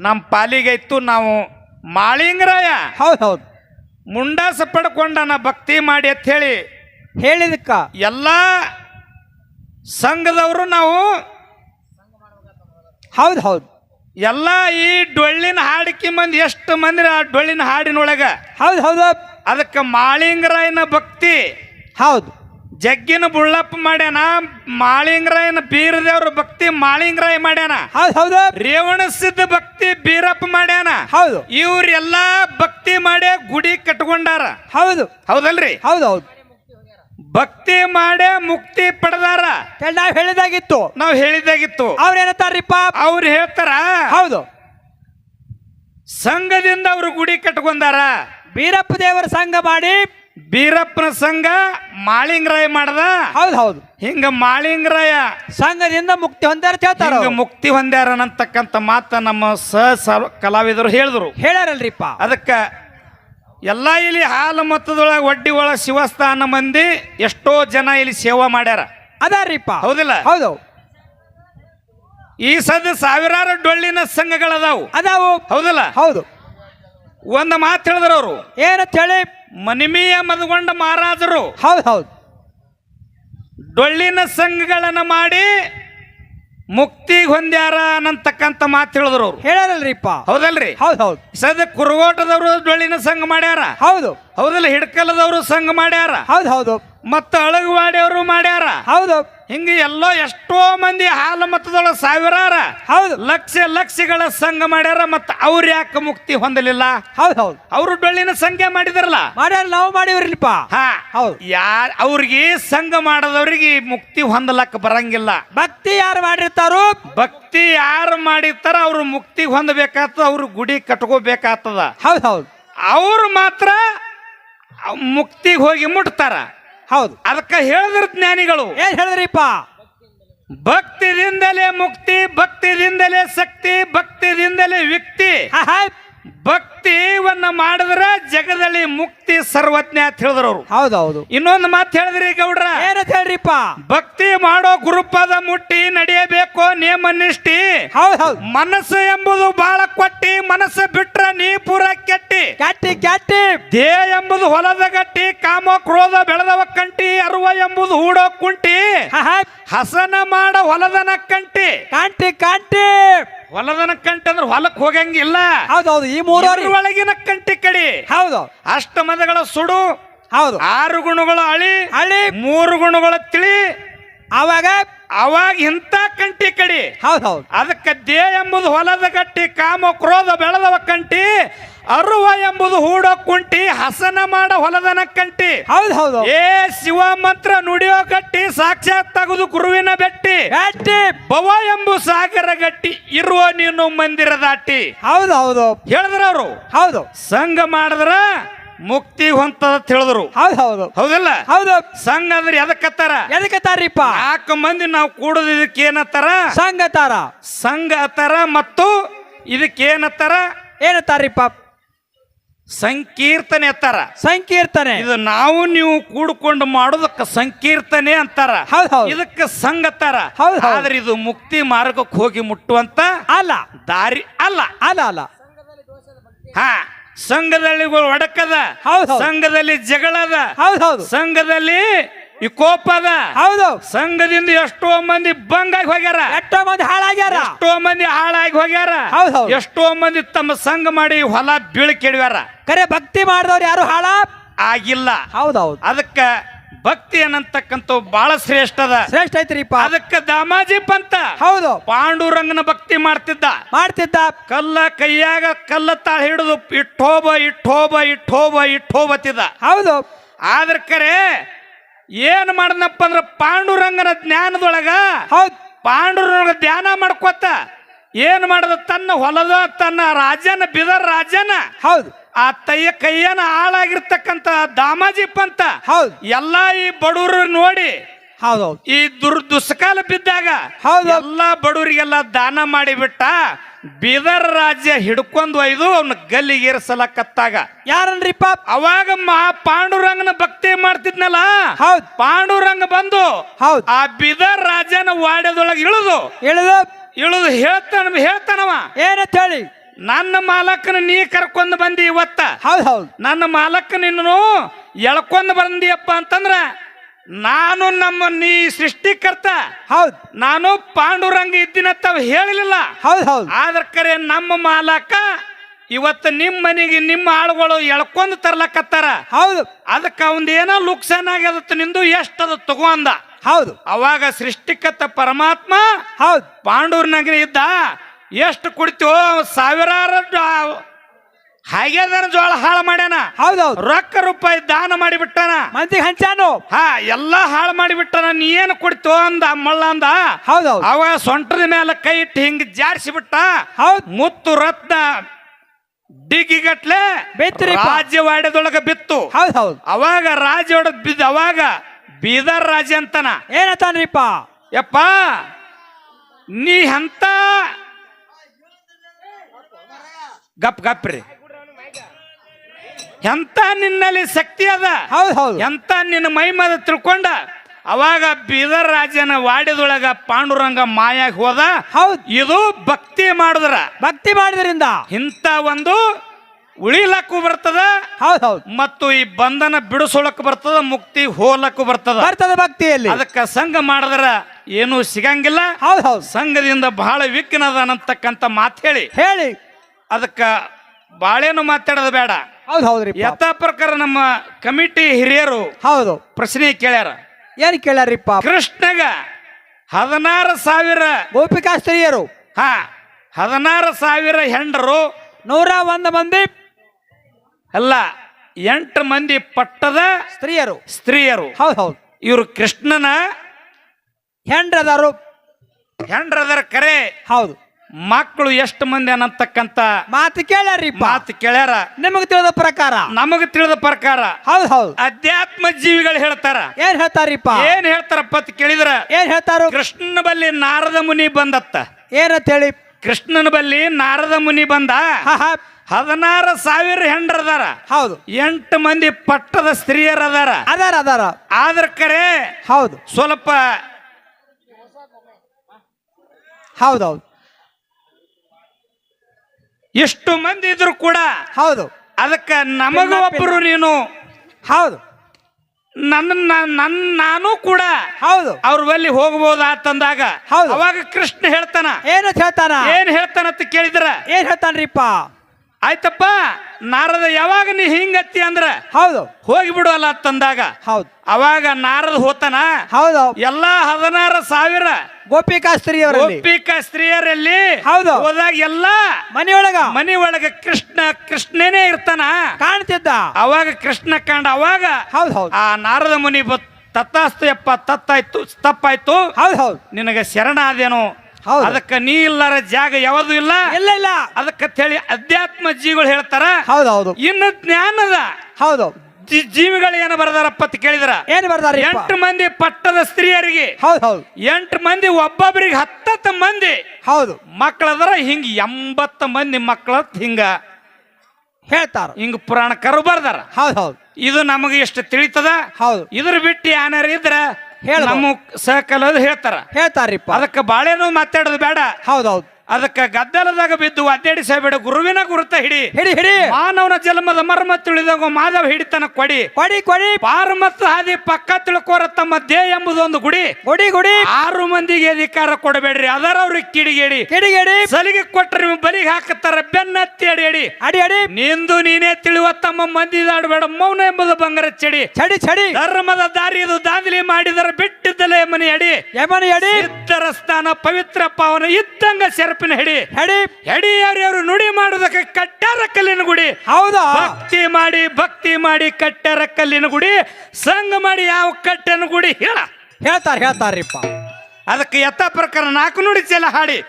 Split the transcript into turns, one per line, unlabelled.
ನಮ್ಮ ಪಾಲಿಗೈತು ನಾವು ಮಾಳಿಂಗರಾಯ.
ಹೌದು ಹೌದು.
ಮುಂಡಾಸ ಪಡ್ಕೊಂಡನ ಭಕ್ತಿ ಮಾಡಿ ಅಂತ ಹೇಳಿ
ಹೇಳಿದಕ್ಕ
ಎಲ್ಲ ಸಂಘದವರು ನಾವು
ಹೌದು ಹೌದು.
ಎಲ್ಲ ಈ ಡೊಳ್ಳಿನ ಹಾಡಿಕೆ ಮಂದಿ ಎಷ್ಟು ಮಂದಿ ಆ ಡೊಳ್ಳಿನ ಹಾಡಿನೊಳಗ?
ಹೌದು ಹೌದು.
ಅದಕ್ಕೆ ಮಾಳಿಂಗರಾಯನ ಭಕ್ತಿ.
ಹೌದು.
ಜಗ್ಗಿನ ಬುಳ್ಳಪ್ಪ ಮಾಡ್ಯಾನ ಮಾಳಿಂಗರಾಯನ ಬೀರದೇವ್ರ ಭಕ್ತಿ ಮಾಳಿಂಗರಾಯ ಮಾಡ್ಯಾನ.
ಹೌದ್ ಹೌದು.
ರೇವಣ ಸಿದ್ಧ ಭಕ್ತಿ ಬೀರಪ್ಪ ಮಾಡ್ಯಾನ.
ಹೌದು.
ಇವ್ರೆಲ್ಲಾ ಭಕ್ತಿ ಮಾಡೇ ಗುಡಿ ಕಟ್ಕೊಂಡಾರ.
ಹೌದು.
ಹೌದಲ್ರಿ?
ಹೌದು ಹೌದು.
ಭಕ್ತಿ ಮಾಡೇ ಮುಕ್ತಿ ಪಡೆದಾರ.
ನಾವ್ ಹೇಳಿದಾಗಿತ್ತು.
ನಾವು ಹೇಳಿದಾಗಿತ್ತು.
ಅವ್ರೇನಂತಾರ್ರಿಪ್ಪ
ಅವ್ರು ಹೇಳ್ತಾರ
ಹೌದು.
ಸಂಘದಿಂದ ಅವ್ರು ಗುಡಿ ಕಟ್ಕೊಂಡಾರ.
ಬೀರಪ್ಪ ದೇವರ ಸಂಘ ಮಾಡಿ
ಬೀರಪ್ಪನ ಸಂಘ ಮಾಳಿಂಗರಾಯ ಮಾಡದ?
ಹೌದು ಹೌದು.
ಹಿಂಗ ಮಾಳಿಂಗರಾಯ
ಸಂಘದಿಂದ ಮುಕ್ತಿ ಹೊಂದ್ಯಾರ ಹೇಳ್ತಾರ
ಹಿಂಗ ಮುಕ್ತಿ ಹೊಂದ್ಯಾರ ಅಂತಕ್ಕಂಥ ಮಾತ ನಮ್ಮ ಸಹ ಸ- ಕಲಾವಿದರು ಹೇಳಿದ್ರು.
ಹೇಳ್ಯಾರಲ್ರಿಪ್ಪ
ಅದಕ್ಕ ಎಲ್ಲ ಇಲ್ಲಿ ಹಾಲು ಮತದೊಳಗೆ ಒಡ್ಡಿ ಒಳಗೆ ಶಿವಸ್ಥಾನ ಮಂದಿ ಎಷ್ಟೋ ಜನ ಇಲ್ಲಿ ಸೇವಾ ಮಾಡ್ಯಾರ.
ಅದಾರ್ರಿಪ್ಪ.
ಹೌದಿಲ್ಲ?
ಹೌದು.
ಈ ಸದ ಸಾವಿರಾರು ಡೊಳ್ಳಿನ ಸಂಘಗಳದಾವು.
ಅದಾವು.
ಹೌದಲ್ಲ?
ಹೌದು.
ಒಂದು ಮಾತು ಹೇಳಿದ್ರು ಅವರು.
ಏನಂತ ಹೇಳಿ?
ಮನಿಮಿಯ ಮದಗೊಂಡ ಮಹಾರಾಜರು
ಹೌದು ಹೌದು.
ಡೊಳ್ಳಿನ ಸಂಘಗಳನ್ನು ಮಾಡಿ ಮುಕ್ತಿ ಹೊಂದ್ಯಾರ ಅನ್ನತಕ್ಕಂಥ ಮಾತು ಹೇಳಿದ್ರು ಅವ್ರು.
ಹೇಳಲ್ರಿಪ್ಪ
ಹೌದಲ್ರಿ?
ಹೌದು ಹೌದು.
ಸದ್ಯ ಕುರುಗೋಟದವರು ಡೊಳ್ಳಿನ ಸಂಘ ಮಾಡ್ಯಾರ.
ಹೌದು.
ಹೌದಲ್ಲ ಹಿಡ್ಕಲದವರು ಸಂಘ ಮಾಡ್ಯಾರ.
ಹೌದು ಹೌದು.
ಮತ್ತ ಅಳಗವಾಡಿಯವರು ಮಾಡ್ಯಾರ.
ಹೌದು.
ಹಿಂಗೆ ಎಲ್ಲೋ ಎಷ್ಟೋ ಮಂದಿ ಹಾಲು ಮತದೊಳಗೆ ಸಾವಿರಾರ
ಹೌದು.
ಲಕ್ಷ ಲಕ್ಷಗಳ ಸಂಘ ಮಾಡ್ಯಾರ ಮತ್ತ ಅವ್ರು ಯಾಕೆ ಮುಕ್ತಿ ಹೊಂದಲಿಲ್ಲ?
ಹೌದು ಹೌದು.
ಅವರು ಡೊಳ್ಳಿನ ಸಂಖ್ಯೆ ಮಾಡಿದಾರಲ್ಲ?
ಮಾಡ್ಯಾರ ನಾವು ಮಾಡಿವ್ರಿಲ್ಪ
ಹಾ.
ಹೌದು.
ಯಾರು ಅವ್ರಿಗೆ ಸಂಘ ಮಾಡದವ್ರಿಗೆ ಮುಕ್ತಿ ಹೊಂದಲಕ್ಕ ಬರಂಗಿಲ್ಲ.
ಭಕ್ತಿ ಯಾರು ಮಾಡಿರ್ತಾರೋ?
ಭಕ್ತಿ ಯಾರು ಮಾಡಿರ್ತಾರ ಅವ್ರು ಮುಕ್ತಿ ಹೊಂದಬೇಕಾಗ್ತದ ಅವ್ರು ಗುಡಿ ಕಟ್ಕೋಬೇಕಾಗ್ತದ.
ಹೌದು ಹೌದು.
ಅವ್ರು ಮಾತ್ರ ಮುಕ್ತಿಗೆ ಹೋಗಿ ಮುಟ್ತಾರ.
ಹೌದು.
ಅದಕ್ಕೆ ಹೇಳಿದ್ರ ಜ್ಞಾನಿಗಳು.
ಏನ್ ಹೇಳಿದ್ರಿಪ್ಪ?
ಭಕ್ತಿದಿಂದಲೇ ಮುಕ್ತಿ ಭಕ್ತಿದಿಂದಲೇ ಶಕ್ತಿ ಭಕ್ತಿದಿಂದಲೇ ವ್ಯಕ್ತಿ. ಭಕ್ತಿವನ್ನ ಮಾಡಿದ್ರೆ ಜಗದಲ್ಲಿ ಮುಕ್ತಿ ಸರ್ವಜ್ಞ ಅಂತ ಹೇಳಿದ್ರು ಅವರು.
ಹೌದೌದು. ಹೌದು
ಇನ್ನೊಂದು ಮಾತು ಹೇಳಿದ್ರಿ ಗೌಡ್ರ.
ಏನಂತ ಹೇಳ್ರಿಪ್ಪ
ಭಕ್ತಿ ಮಾಡೋ ಗುರುಪದ ಮುಟ್ಟಿ ನಡೆಯಬೇಕು ನೇಮ ನಿಷ್ಠಿ
ಹೌದೌದು. ಹೌದು
ಮನಸ್ಸು ಎಂಬುದು ಬಾಳ ಕೊಟ್ಟಿ ಮನಸ್ಸು ಬಿಟ್ರ ನೀ ಪೂರ ಕೆಟ್ಟಿ.
ಕಟ್ಟಿ ಕ್ಯಾಟಿ
ದೇ ಎಂಬುದು ಹೊಲದ ಗಟ್ಟಿ ಕಾಮ ಕ್ರೋಧ ಬೆಳೆದವ ಕಂಟಿ ಅರುವ ಎಂಬುದು ಹೂಡೋ ಕುಂಟಿ. ಹಸನ ಮಾಡ ಹೊಲದನ ಕಂಟಿ.
Conti Conti.
ಹೊಲದನ ಕಂಟಿ ಅಂದ್ರೆ ಹೊಲಕ್ಕೆ ಹೋಗಂಗಿಲ್ಲ
ಹೌದೌದು ಹೌದು ಈ ಮೂರವರಿ
ಒಳಗಿನ ಕಂಟಿ ಕಡಿ.
ಹೌದು.
ಅಷ್ಟಮದಗಳ ಸುಡು
ಹೌದು.
ಆರು ಗುಣಗಳ ಅಳಿ
ಅಳಿ.
ಮೂರು ಗುಣಗಳ ತಿಳಿ.
ಅವಾಗ
ಅವಾಗ ಇಂಥ ಕಂಟಿ ಕಡಿ.
ಹೌದು ಹೌದು
ಅದಕ್ಕೆ ದೇ ಎಂಬುದು ಹೊಲದ ಗಟ್ಟಿ ಕಾಮ ಕ್ರೋಧ ಬೆಳೆದವ ಕಂಟಿ. ಅರುವ ಎಂಬುದು ಹೂಡೋ ಕುಂಟಿ ಹಸನ ಮಾಡ ಹೊಲದನ ಕಂಟಿ.
ಹೌದು ಹೌದು.
ಏ ಶಿವ ಮಂತ್ರ ನುಡಿಯೋ ಕಟ್ಟಿ ಸಾಕ್ಷಾತ್ ತಗದು ಗುರುವಿನ ಬೆಟ್ಟಿ.
ಕ್ಯಾಟಿ
ಭವ ಎಂಬು ಸಾಗರ ಗಟ್ಟಿ ಇರುವ ನೀನು ಮಂದಿರ ದಾಟಿ.
ಹೌದು ಹೌದು.
ಹೇಳಿದ್ರ ಅವರು?
ಹೌದು.
ಸಂಘ ಮಾಡಿದ್ರ ಮುಕ್ತಿ ಹೊಂತದ ತಿಳಿದ್ರು ಹೇಳಿದ್ರು.
ಹೌದು ಹೌದು.
ಹೌದಲ್ಲ?
ಹೌದು.
ಸಂಘ ಅಂದ್ರೆ ಎದಕ್ಕತ್ತಾರ
ಎದಕ್ಕೆ ತಾರಿಪ್ಪ
ನಾಲ್ಕು ಮಂದಿ ನಾವು ಕೂಡೋದು ಇದಕ್ಕೆ ಏನತ್ತಾರ?
ಸಂಘತಾರ
ಸಂಘ ಅತ್ತಾರ ಮತ್ತು ಇದಕ್ಕೆ ಏನತ್ತಾರ?
ಏನಂತಾರಿಪ್ಪ
ಸಂಕೀರ್ತನೆ ಅಂತಾರ.
ಸಂಕೀರ್ತನೆ.
ಇದು ನಾವು ನೀವು ಕೂಡ್ಕೊಂಡು ಮಾಡೋದಕ್ಕೆ ಸಂಕೀರ್ತನೆ ಅಂತಾರ. ಇದಕ್ಕೆ ಸಂಘ
ಅಂತಾರ.
ಆದ್ರೆ ಇದು ಮುಕ್ತಿ ಮಾರ್ಗಕ್ಕೆ ಹೋಗಿ ಮುಟ್ಟುವಂತ
ಅಲ್ಲ.
ದಾರಿ ಅಲ್ಲ.
ಅಲ್ಲ ಅಲ್ಲ.
ಹಾ ಸಂಘದಲ್ಲಿ ಒಡಕದ. ಸಂಘದಲ್ಲಿ ಜಗಳದ.
ಹೌದು ಹೌದು
ಕೋಪ ಅದ
ಹೌದು.
ಸಂಘದಿಂದ ಎಷ್ಟೋ ಮಂದಿ ಬಂಗಾಗಿ ಹೋಗ್ಯಾರ.
ಎಷ್ಟೋ ಮಂದಿ ಹಾಳಾಗ್ಯಾರ.
ಎಷ್ಟೋ ಮಂದಿ ಹಾಳಾಗಿ ಹೋಗ್ಯಾರ.
ಹೌದ್ ಹೌದು.
ಎಷ್ಟೋ ಮಂದಿ ತಮ್ಮ ಸಂಘ ಮಾಡಿ ಹೊಲ ಬೀಳ್ಕೆಡ್ವ್ಯಾರ
ಕರೆ ಭಕ್ತಿ ಮಾಡಿದವ್ರು ಯಾರು ಹಾಳ?
ಆಗಿಲ್ಲ.
ಹೌದು ಹೌದು.
ಅದಕ್ಕ ಭಕ್ತಿ ಅನ್ನತಕ್ಕಂಥ ಬಹಳ ಶ್ರೇಷ್ಠ ಅದ.
ಶ್ರೇಷ್ಠ ಐತ್ರಿಪ್ಪ.
ಅದಕ್ಕ ದಾಮಾಜಿ ಪಂತ
ಹೌದು.
ಪಾಂಡುರಂಗನ ಭಕ್ತಿ ಮಾಡ್ತಿದ್ದ.
ಮಾಡ್ತಿದ್ದ.
ಕಲ್ಲ ಕೈಯಾಗ ಕಲ್ಲ ತಾಳ ಹಿಡಿದು ಇಟ್ಟೋಬ ಇಟ್ಟೋಬ ಇಟ್ಟೋಬ ಇಟ್ಟೋಬತ್ತಿದ್ದ
ಹೌದು.
ಆದ್ರ ಕರೆ ಏನ್ ಮಾಡನಪ್ಪ ಅಂದ್ರ ಪಾಂಡುರಂಗನ ಜ್ಞಾನದೊಳಗ
ಹೌದು.
ಪಾಂಡುರಂಗ ಧ್ಯಾನ ಮಾಡ್ಕೊತ ಏನ್ ಮಾಡದ ತನ್ನ ಹೊಲದ ತನ್ನ ರಾಜನ ಬಿದರ್ ರಾಜನ.
ಹೌದು.
ಆ ತಯ್ಯ ಕೈಯನ ಹಾಳಾಗಿರ್ತಕ್ಕಂತ ದಾಮಾಜಿ ಪಂತ
ಹೌದು.
ಎಲ್ಲಾ ಈ ಬಡವರು ನೋಡಿ.
ಹೌದು
ಈ ದುರ್ ದುಸ್ಕಾಲ ಬಿದ್ದಾಗ
ಹೌದು.
ಎಲ್ಲಾ ಬಡವರಿಗೆಲ್ಲ ದಾನ ಮಾಡಿಬಿಟ್ಟ. ಬೀದರ್ ರಾಜ್ಯ ಹಿಡ್ಕೊಂಡು ಒಯ್ದು ಅವನ ಗಲ್ಲಿಗೇರಿಸಲಕತ್ತಾಗ
ಯಾರನ್ರಿಪ್ಪ
ಅವಾಗ ಮಾ ಪಾಂಡುರಂಗನ ಭಕ್ತಿ ಮಾಡ್ತಿದ್ನಲ್ಲ?
ಹೌದು.
ಪಾಂಡುರಂಗ ಬಂದು
ಹೌದು.
ಆ ಬೀದರ್ ರಾಜನ ವಾಡ್ಯದೊಳಗೆ ಇಳಿದು.
ಇಳಿದು?
ಇಳಿದು ಹೇಳ್ತಾನ ಹೇಳ್ತಾನವ.
ಏನಂತ ಹೇಳಿ?
ನನ್ನ ಮಾಲಕನ ನೀ ಕರ್ಕೊಂಡ್ ಬಂದಿ ಇವತ್ತ.
ಹೌದ್ ಹೌದ್.
ನನ್ನ ಮಾಲಕ ನಿನ್ನನು ಎಳ್ಕೊಂಡ್ ಬಂದಿಯಪ್ಪ ಅಂತಂದ್ರ ನಾನು ನಮ್ಮ ನೀ ಸೃಷ್ಟಿಕರ್ತ.
ಹೌದು.
ನಾನು ಪಾಂಡುರಂಗ ಇದ್ದಿನತ್ತ ಹೇಳಲಿಲ್ಲ.
ಹೌದು ಹೌದು.
ಆದ್ರ ಕರೆ ನಮ್ಮ ಮಾಲಕ ಇವತ್ತು ನಿಮ್ಮ ಮನೆಗೆ ನಿಮ್ಮ ಆಳುಗಳು ಎಳ್ಕೊಂಡು ತರ್ಲಕತ್ತಾರ.
ಹೌದು.
ಅದಕ್ಕೆ ಅವಂದ ಏನೋ ಲುಕ್ಸಾನ್ ಆಗ್ಯದತ್ತ ನಿಂದು ಎಷ್ಟದ ತಗೊಂದ
ಹೌದು.
ಅವಾಗ ಸೃಷ್ಟಿಕತ್ತ ಪರಮಾತ್ಮ
ಹೌದು.
ಪಾಂಡೂರ್ನಾಗ ಇದ್ದ ಎಷ್ಟು ಕುಡಿತೀವೋ ಸಾವಿರಾರು ಹಾಗ್ಯದನ ಜೋಳ ಹಾಳು ಮಾಡ್ಯಾನ?
ಹೌದೌದು. ಹೌದ್
ರೊಕ್ಕ ರೂಪಾಯಿ ದಾನ ಮಾಡಿಬಿಟ್ಟನ?
ಮಂದಿಗೆ ಹಂಚಾನು
ಹಾ ಎಲ್ಲಾ ಹಾಳು ಮಾಡಿಬಿಟ್ಟಾನ? ನೀ ಏನು ಕೊಡ್ತು ಅಂದ ಮಳ್ಳ ಅಂದ?
ಹೌದೌದು. ಹೌದ್
ಅವ ಸೊಂಟದ ಮೇಲೆ ಕೈ ಇಟ್ಟು ಹಿಂಗ್ ಜಾರಿಸಿ ಬಿಟ್ಟ?
ಹೌದು.
ಮುತ್ತು ರತ್ನ ಡಿಗ್ಗಿಗಟ್ಲೆ
ಬಿತ್ತು
ರಾಜ್ಯವಾಡ್ಯದೊಳಗ ಬಿತ್ತು.
ಹೌದು ಹೌದು
ಅವಾಗ ರಾಜ ಬಿದ್ದ ಅವಾಗ ಬೀದರ್ ರಾಜ ಅಂತನ.
ಏನತಾನ್ರಿಪ್ಪ
ಯಪ್ಪ ನೀ ಹಂತ ಗಪ್ ಗಪ್ರಿ ಎಂತ ನಿನ್ನಲ್ಲಿ ಶಕ್ತಿ ಅದ?
ಹೌದು ಹೌದು.
ಎಂತ ನಿನ್ನ ಮೈಮದ ತಿಳ್ಕೊಂಡ? ಅವಾಗ ಬೀದರ್ ರಾಜನ ವಾಡ್ಯದೊಳಗ ಪಾಂಡುರಂಗ ಮಾಯಾಗ ಹೋದ.
ಹೌದು.
ಇದು ಭಕ್ತಿ ಮಾಡಿದ್ರ.
ಭಕ್ತಿ ಮಾಡಿದ್ರಿಂದ.
ಇಂಥ ಒಂದು ಉಳಿಲಕ್ಕೂ ಬರ್ತದ.
ಹೌದು ಹೌದು.
ಮತ್ತು ಈ ಬಂಧನ ಬಿಡಿಸೋಳಕ್ ಬರ್ತದ ಮುಕ್ತಿ ಹೋಲಕ್ಕೂ ಬರ್ತದ.
ಬರ್ತದ ಭಕ್ತಿಯಲ್ಲಿ.
ಅದಕ್ಕೆ ಸಂಘ ಮಾಡಿದ್ರ ಏನು ಸಿಗಂಗಿಲ್ಲ.
ಹೌದು ಹೌದು.
ಸಂಘದಿಂದ ಬಹಳ ವಿಕ್ನದ ಅನ್ನತಕ್ಕಂತ ಮಾತು ಹೇಳಿ.
ಹೇಳಿ.
ಅದಕ್ಕ ಬಾಳೇನು ಮಾತಾಡೋದು ಬೇಡ.
ಹೌದ್ ಹೌದ್ರಿ
ಯಥ ಪ್ರಕಾರ ನಮ್ಮ ಕಮಿಟಿ ಹಿರಿಯರು
ಹೌದು.
ಪ್ರಶ್ನೆ ಕೇಳ್ಯಾರ.
ಏನ್ ಕೇಳ್ಯಾರಿಪ್ಪ
ಕೃಷ್ಣಗ ಹದಿನಾರು ಸಾವಿರ
ಗೋಪಿಕಾ ಸ್ತ್ರೀಯರು
ಹಾ ಹದಿನಾರು ಸಾವಿರ ಹೆಂಡರು
ನೂರ ಒಂದು ಮಂದಿ
ಅಲ್ಲ ಎಂಟು ಮಂದಿ ಪಟ್ಟದ
ಸ್ತ್ರೀಯರು.
ಸ್ತ್ರೀಯರು.
ಹೌದು ಹೌದು.
ಇವರು ಕೃಷ್ಣನ
ಹೆಂಡ್ರದಾರು
ಹೆಂಡ್ರದರ ಕರೆ
ಹೌದು.
ಮಕ್ಕಳು ಎಷ್ಟು ಮಂದಿ ಅನ್ನತಕ್ಕಂತ
ಮಾತು ಕೇಳ್ಯಾರಿ
ಮಾತು ಕೇಳ್ಯಾರ.
ನಿಮಗೆ ತಿಳಿದ ಪ್ರಕಾರ.
ನಮಗ ತಿಳಿದ ಪ್ರಕಾರ.
ಹೌದು ಹೌದು.
ಅಧ್ಯಾತ್ಮ ಜೀವಿಗಳು ಹೇಳ್ತಾರ.
ಏನ್ ಹೇಳ್ತಾರಿಪ್ಪ?
ಏನ್ ಹೇಳ್ತಾರಪ್ಪ ಅಂತ ಕೇಳಿದ್ರ?
ಏನ್ ಹೇಳ್ತಾರು?
ಕೃಷ್ಣನ ಬಲ್ಲಿ ನಾರದ ಮುನಿ ಬಂದತ್ತ.
ಏನಂತ ಹೇಳಿ?
ಕೃಷ್ಣನ ಬಲ್ಲಿ ನಾರದ ಮುನಿ ಬಂದ. ಹದಿನಾರು ಸಾವಿರ ಹೆಂಡ್ರದಾರ
ಹೌದು.
ಎಂಟು ಮಂದಿ ಪಟ್ಟದ ಸ್ತ್ರೀಯರ
ಅದಾರ. ಅದಾರ
ಆದ್ರ ಕರೆ
ಹೌದು.
ಸ್ವಲ್ಪ
ಹೌದೌದು
ಎಷ್ಟು ಮಂದಿ ಇದ್ರು ಕೂಡ
ಹೌದು.
ಅದಕ್ಕ ನಮಗ ಒಬ್ಬರು ನೀನು.
ಹೌದು.
ನನ್ನ ನನ್ನ ನಾನು ಕೂಡ
ಹೌದು.
ಅವ್ರ ಬಲ್ಲಿ ಹೋಗ್ಬೋದಾತಂದಾಗ
ಹೌದು.
ಅವಾಗ ಕೃಷ್ಣ ಹೇಳ್ತಾನ.
ಏನು ಹೇಳ್ತಾನ?
ಏನ್ ಕೇಳಿದ್ರೆ ಕೇಳಿದ್ರ?
ಏನ್ ಹೇಳ್ತಾನ್ರಿಪ್ಪ?
ಆಯ್ತಪ್ಪ ನಾರದ ಯಾವಾಗ ನೀ ಹಿಂಗತ್ತಿ ಅಂದ್ರ?
ಹೌದು.
ಹೋಗಿಬಿಡು ಅಲ್ಲ ತಂದಾಗ.
ಹೌದು.
ಅವಾಗ ನಾರದ ಹೋತನ?
ಹೌದು.
ಎಲ್ಲಾ ಹದಿನಾರು ಸಾವಿರ
ಗೋಪಿಕಾ ಸ್ತ್ರೀಯವರಲ್ಲಿ.
ಗೋಪಿಕಾ ಸ್ತ್ರೀಯರಲ್ಲಿ
ಹೌದು.
ಹೋದಾಗ ಎಲ್ಲಾ
ಮನೆಯೊಳಗ.
ಮನೆಯೊಳಗ ಒಳಗ ಕೃಷ್ಣ ಕೃಷ್ಣನೇ ಇರ್ತಾನ.
ಕಾಣ್ತಿದ್ದ.
ಅವಾಗ ಕೃಷ್ಣ ಕಂಡ ಅವಾಗ
ಹೌದು ಹೌದು.
ಆ ನಾರದ ಮುನಿ ತತ್ತಾಸ್ತು ಯಪ್ಪ ತತ್ತಾಯ್ತು ತಪ್ಪಾಯ್ತು.
ಹೌದು ಹೌದು.
ನಿನಗೆ ಶರಣ ಆದೇನು?
ಹೌದು.
ಅದಕ್ಕ ನೀ ಇಲ್ಲಾರ ಜಾಗ ಯಾವುದು ಇಲ್ಲ?
ಇಲ್ಲ ಇಲ್ಲ.
ಅದಕ್ಕ ಹೇಳಿ ಅಧ್ಯಾತ್ಮ ಜೀವಿಗಳು ಹೇಳ್ತಾರ?
ಹೌದು ಹೌದು.
ಇನ್ನು ಜ್ಞಾನದ
ಹೌದು.
ಜಿ- ಜೀವಿಗಳು ಏನು ಬರ್ದಾರಪ್ಪ ಅಂತ ಕೇಳಿದ್ರ?
ಏನ್ ಬರ್ದಾರ
ಎಂಟು ಮಂದಿ ಪಟ್ಟದ ಸ್ತ್ರೀಯರಿಗೆ.
ಹೌದು ಹೌದು.
ಎಂಟು ಮಂದಿ ಒಬ್ಬೊಬ್ಬರಿಗೆ ಹತ್ತತ್ತು ಮಂದಿ.
ಹೌದು.
ಮಕ್ಕಳದರ ಹಿಂಗ ಎಂಬತ್ತು ಮಂದಿ ಮಕ್ಕಳ ಹಿಂಗ.
ಹೇಳ್ತಾರ.
ಹಿಂಗ ಪುರಾಣಕರು ಬರ್ದಾರ.
ಹೌದು ಹೌದು.
ಇದು ನಮಗೆ ಎಷ್ಟು ತಿಳಿತದ?
ಹೌದು.
ಇದ್ರ ಬಿಟ್ಟು ಯಾನಾರ ಇದ್ರ?
ಹೇಳ್ಬೋದು.
ನಮ್ಮ ಸಹಕಲೋದು ಹೇಳ್ತಾರ.
ಹೇಳ್ತಾರಿಪ್ಪ
ಅದಕ್ಕೆ ಬಾಳೆನೂ ಮಾತಾಡೋದು ಬೇಡ.
ಹೌದು ಹೌದು
ಅದಕ್ಕೆ ಗದ್ದಲದಾಗ ಬಿದ್ದು ಅಡ್ಡಾಡಿಸಬೇಡ ಗುರುವಿನ ಗುರುತ ಹಿಡಿ.
ಹಿಡಿ ಹಿಡಿ.
ಮಾನವನ ಜನ್ಮದ ಮರ್ಮ ತಿಳಿದಾಗ ಮಾಧವ ಹಿಡಿತನ ಕೊಡಿ.
ಕೊಡಿ ಕೊಡಿ.
ಪಾರು ಮತ್ತು ಹಾದಿ ಪಕ್ಕ ತಿಳ್ಕೋರ ತಮ್ಮ ದೇ ಎಂಬುದೊಂದು ಗುಡಿ.
ಗುಡಿ ಗುಡಿ.
ಆರು ಮಂದಿಗೆ ಅಧಿಕಾರ ಕೊಡಬೇಡ್ರಿ. ಅದರ ಅವ್ರಿಗೆ ಕಿಡಿಗೇಡಿ.
ಕಿಡಿಗೇಡಿ.
ಸಲಿಗೆ ಕೊಟ್ಟರೆ ಬಲಿಗೆ ಹಾಕುತ್ತಾರ. ಬೆನ್ನತ್ತಿ ಅಡಿ ಅಡಿ.
ಅಡಿ ಅಡಿ.
ನಿಂದು ನೀನೇ ತಿಳಿಯುವ ತಮ್ಮ ಮಂದಿ ದಾಡಬೇಡ ಮೌನ ಎಂಬುದು ಬಂಗಾರ ಚಡಿ.
ಚಡಿ ಚಡಿ.
ಧರ್ಮದ ದಾರಿ ಇದು. ದಾಂಧಲಿ ಮಾಡಿದರೆ ಬಿಟ್ಟಿದ್ದಲೇ ಮನೆಯಡಿ ಅಡಿ.
ಯಮನಿ ಅಡಿ.
ಸಿದ್ಧರ ಸ್ಥಾನ ಪವಿತ್ರ ಪಾವನ ಇದ್ದಂಗ ಸೆರಪಿನ ಹೆಡಿ.
ಹೆಡಿ.
ಹೆಡಿ ಯಾರ್ಯಾರು ನುಡಿ ಮಾಡುವುದಕ್ಕೆ ಕಟ್ಟಾರ ಕಲ್ಲಿನ ಗುಡಿ.
ಹೌದಾ?
ಭಕ್ತಿ ಮಾಡಿ ಭಕ್ತಿ ಮಾಡಿ ಕಟ್ಟಾರ ಕಲ್ಲಿನ ಗುಡಿ. ಸಂಘ ಮಾಡಿ ಯಾವ ಕಟ್ಟನ ಗುಡಿ ಹೇಳ.
ಹೇಳ್ತಾರ ಹೇಳ್ತಾರ್ರಿಪ್ಪ.
ಅದಕ್ಕೆ ಎತ್ತ ಪ್ರಕಾರ ನಾಲ್ಕು ನುಡಿ ಚೆಲ ಹಾಡಿ.